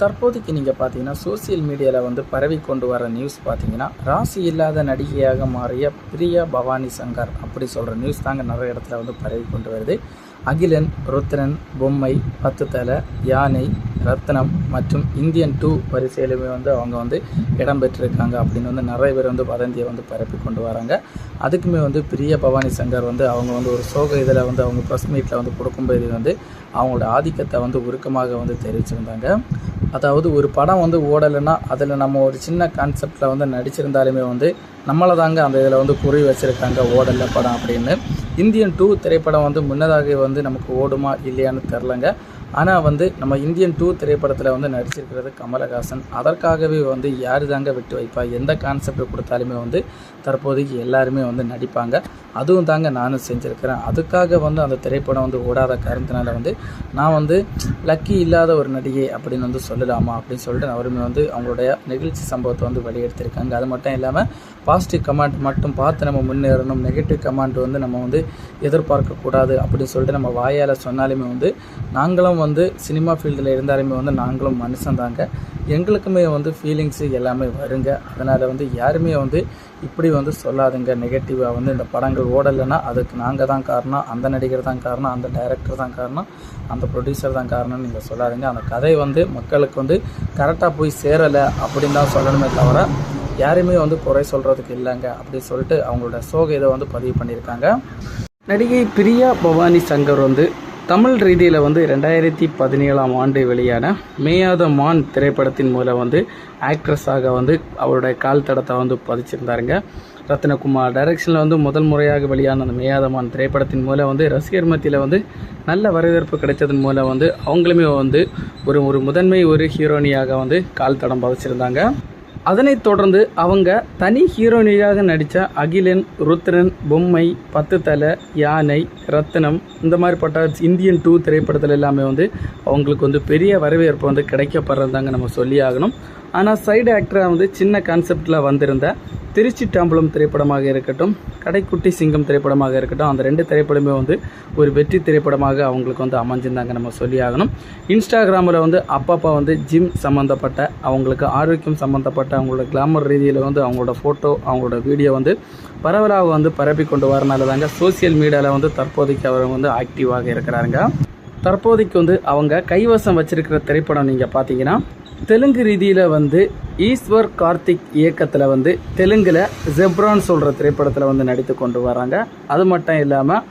தற்போதைக்கு நீங்கள் பார்த்தீங்கன்னா சோசியல் மீடியாவில் வந்து பரவி கொண்டு வர நியூஸ் பார்த்தீங்கன்னா ராசி இல்லாத நடிகையாக மாறிய பிரியா பவானி சங்கர் அப்படி சொல்கிற நியூஸ் தாங்க நிறைய இடத்துல வந்து பரவி கொண்டு வருது. அகிலன் ருத்ரன் பொம்மை பத்து தலை யானை ரத்னம் மற்றும் இந்தியன் டூ வரிசையிலுமே வந்து அவங்க வந்து இடம்பெற்றிருக்காங்க அப்படின்னு வந்து நிறைய பேர் வந்து வதந்தியை வந்து பரப்பி கொண்டு வராங்க. அதுக்குமே வந்து பிரிய பவானி சங்கர் வந்து அவங்க வந்து ஒரு சோக இதில் வந்து அவங்க ப்ரெஸ் மீட்டில் வந்து கொடுக்கும்போது வந்து அவங்களோட ஆதிக்கத்தை வந்து உருக்கமாக வந்து தெரிவிச்சிருந்தாங்க. அதாவது ஒரு படம் வந்து ஓடலைன்னா அதில் நம்ம ஒரு சின்ன கான்செப்டில் வந்து நடிச்சிருந்தாலுமே வந்து நம்மளை தாங்க அந்த இதில் வந்து குறி வச்சுருக்காங்க ஓடலை படம் அப்படின்னு. இந்தியன் டூ திரைப்படம் வந்து முன்னதாக வந்து நமக்கு ஓடுமா இல்லையான்னு தெரிலங்க ஆனால் வந்து நம்ம இந்தியன் டூ திரைப்படத்தில் வந்து நடிச்சிருக்கிறது கமலஹாசன். அதற்காகவே வந்து யார் தாங்க விட்டு வைப்பா? எந்த கான்செப்ட் கொடுத்தாலுமே வந்து தற்போதைக்கு எல்லாருமே வந்து நடிப்பாங்க. அதுவும் தாங்க நானும் செஞ்சுருக்கிறேன். அதுக்காக வந்து அந்த திரைப்படம் வந்து ஓடாத காரணத்தினால வந்து நான் வந்து லக்கி இல்லாத ஒரு நடிகை அப்படின்னு வந்து சொல்லலாமா அப்படின்னு சொல்லிட்டு அவருமே வந்து அவங்களுடைய நிகழ்ச்சி சம்பவத்தை வந்து வெளியெடுத்திருக்காங்க அது மட்டும் இல்லாமல் பாசிட்டிவ் கமெண்ட் மட்டும் பார்த்து நம்ம முன்னேறணும். நெகட்டிவ் கமெண்ட் வந்து நம்ம வந்து எதிர்பார்க்கக்கூடாது அப்படின்னு சொல்லிட்டு நம்ம வாயால் சொன்னாலுமே வந்து நாங்களும் வந்து சினிமா ஃபீல்டில் இருந்தாலுமே வந்து நாங்களும் மனுஷன் தாங்க. எங்களுக்குமே வந்து ஃபீலிங்ஸு எல்லாமே வருங்க. அதனால் வந்து யாருமே வந்து இப்படி வந்து சொல்லாதுங்க. நெகட்டிவாக வந்து இந்த படங்கள் ஓடலைன்னா அதுக்கு நாங்கள் தான் காரணம். அந்த நடிகர் தான் காரணம். அந்த டைரக்டர் தான் காரணம். அந்த ப்ரொடியூசர் தான் காரணம்னு நீங்கள் சொல்லாதுங்க. அந்த கதை வந்து மக்களுக்கு வந்து கரெக்டாக போய் சேரலை அப்படின்னு தான் சொல்லணுமே தவிர யாருமே வந்து குறை சொல்கிறதுக்கு இல்லைங்க. அப்படின்னு சொல்லிட்டு அவங்களோட சோக இதை வந்து பதிவு பண்ணியிருக்காங்க. நடிகை பிரியா பவானி சங்கர் வந்து தமிழ் ரீதியில் வந்து ரெண்டாயிரத்தி பதினேழாம் ஆண்டு வெளியான மேயாத மான் திரைப்படத்தின் மூலம் வந்து ஆக்ட்ரஸாக வந்து அவருடைய கால் தடத்தை வந்து பதிச்சிருந்தாருங்க. ரத்னகுமார் டைரக்ஷனில் வந்து முதல் முறையாக வெளியான அந்த மேயாத மான் திரைப்படத்தின் மூலம் வந்து ரசிகர் மத்தியில் வந்து நல்ல வரவேற்பு கிடைத்ததன் மூலம் வந்து அவங்களுமே வந்து ஒரு ஒரு முதன்மை ஒரு ஹீரோனியாக வந்து கால் தடம் பதிச்சிருந்தாங்க. அதனைத் தொடர்ந்து அவங்க தனி ஹீரோனியாக நடித்த அகிலன் ருத்ரன் பொம்மை பத்து தலை யானை ரத்னம் இந்த மாதிரிப்பட்ட இந்தியன் டூ திரைப்படத்தில் எல்லாமே வந்து அவங்களுக்கு வந்து பெரிய வரவேற்பு வந்து கிடைக்கப்படுறதாங்க நம்ம சொல்லி ஆகணும். ஆனால் சைடு ஆக்டராக வந்து சின்ன கான்செப்டில் வந்திருந்த திருச்சி டாம்பலம் திரைப்படமாக இருக்கட்டும் கடைக்குட்டி சிங்கம் திரைப்படமாக இருக்கட்டும் அந்த ரெண்டு திரைப்படமே வந்து ஒரு வெற்றி திரைப்படமாக அவங்களுக்கு வந்து அமைஞ்சிருந்தாங்க நம்ம சொல்லி ஆகணும். இன்ஸ்டாகிராமில் வந்து அப்பப்போ வந்து ஜிம் சம்மந்தப்பட்ட அவங்களுக்கு ஆரோக்கியம் சம்மந்தப்பட்ட அவங்களோட கிளாமர் ரீதியில் வந்து அவங்களோட ஃபோட்டோ அவங்களோட வீடியோ வந்து பரவலாக வந்து பரப்பி கொண்டு வரனால தாங்க சோசியல் மீடியாவில் வந்து தற்போதைக்கு அவர் வந்து ஆக்டிவாக இருக்கிறாருங்க. தற்போதைக்கு வந்து அவங்க கைவசம் வச்சிருக்கிற திரைப்படம் நீங்கள் பார்த்தீங்கன்னா தெலுங்கு ரீதியில் வந்து ஈஸ்வர் கார்த்திக் இயக்கத்தில் வந்து தெலுங்கில் ஜெப்ரான் சொல்கிற திரைப்படத்தில் வந்து நடித்து கொண்டு வராங்க. அது மட்டும் இல்லாமல்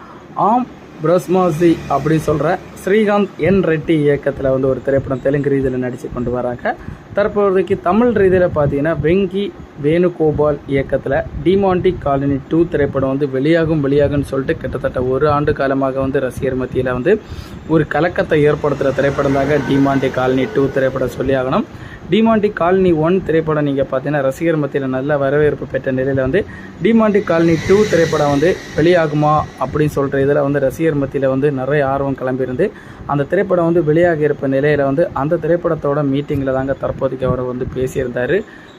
ஆம் பிரஸ்மாசி அப்படி சொல்கிற ஸ்ரீகாந்த் என் ரெட்டி இயக்கத்தில் வந்து ஒரு திரைப்படம் தெலுங்கு ரீதியில் நடித்து கொண்டு வராங்க. தற்போதைக்கு தமிழ் ரீதியில் பார்த்தீங்கன்னா வெங்கி வேணுகோபால் இயக்கத்தில் டிமாண்டி காலனி டூ திரைப்படம் வந்து வெளியாகும் வெளியாகும்னு சொல்லிட்டு கிட்டத்தட்ட ஒரு ஆண்டு காலமாக வந்து ரசிகர் மத்தியில் வந்து ஒரு கலக்கத்தை ஏற்படுத்துகிற திரைப்படம் தாங்க டிமாண்டி காலனி டூ திரைப்படம் சொல்லி ஆகணும். டிமாண்டி காலனி ஒன் திரைப்படம் நீங்கள் பார்த்தீங்கன்னா ரசிகர் மத்தியில் நல்ல வரவேற்பு பெற்ற நிலையில் வந்து டிமாண்டி காலனி டூ திரைப்படம் வந்து வெளியாகுமா அப்படின்னு சொல்கிற இதில் வந்து ரசிகர் மத்தியில் வந்து நிறைய ஆர்வம் கிளம்பியிருந்து அந்த திரைப்படம் வந்து வெளியாகி இருப்ப நிலையில் வந்து அந்த திரைப்படத்தோட மீட்டிங்கில் தாங்க தற்போதைக்கு அவர் வந்து பேசியிருந்தார்.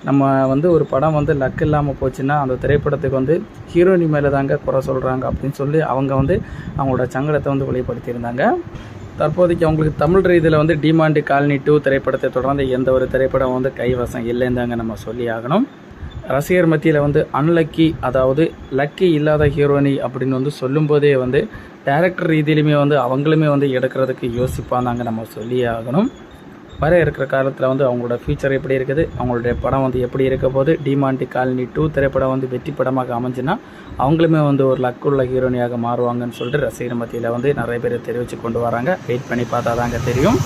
நம்ம வந்து ஒரு படம் வந்து லக் இல்லாமல் போச்சுன்னா அந்த திரைப்படத்துக்கு வந்து ஹீரோயினி மேலே தாங்க குறை சொல்கிறாங்க அப்படின்னு சொல்லி அவங்க வந்து அவங்களோட சங்கடத்தை வந்து வெளிப்படுத்தியிருந்தாங்க. தற்போதைக்கு அவங்களுக்கு தமிழ் ரீதியில் வந்து டிமாண்டு காலனி டூ திரைப்படத்தை தொடர்ந்து எந்த ஒரு திரைப்படம் வந்து கைவசம் இல்லைன்னு தாங்க நம்ம சொல்லி ஆகணும். ரசிகர் மத்தியில் வந்து அன்லக்கி அதாவது லக்கி இல்லாத ஹீரோயினி அப்படின்னு வந்து சொல்லும்போதே வந்து டேரக்டர் ரீதியிலுமே வந்து அவங்களுமே வந்து எடுக்கிறதுக்கு யோசிப்பாந்தாங்க நம்ம சொல்லி ஆகணும். வர இருக்கிற காலத்தில் வந்து அவங்களோட ஃபியூச்சர் எப்படி இருக்குது அவங்களுடைய படம் வந்து எப்படி இருக்க போது டிமாண்டி காலனி டூ திரைப்படம் வந்து வெற்றி படமாக அமைஞ்சுன்னா அவங்களுமே வந்து ஒரு லக்குள்ள ஹீரோனியாக மாறுவாங்கன்னு சொல்லிட்டு ரசிகர் மத்தியில் வந்து நிறைய பேர் தெரிவித்து கொண்டு வராங்க. வெயிட் பண்ணி பார்த்தா தாங்க தெரியும்.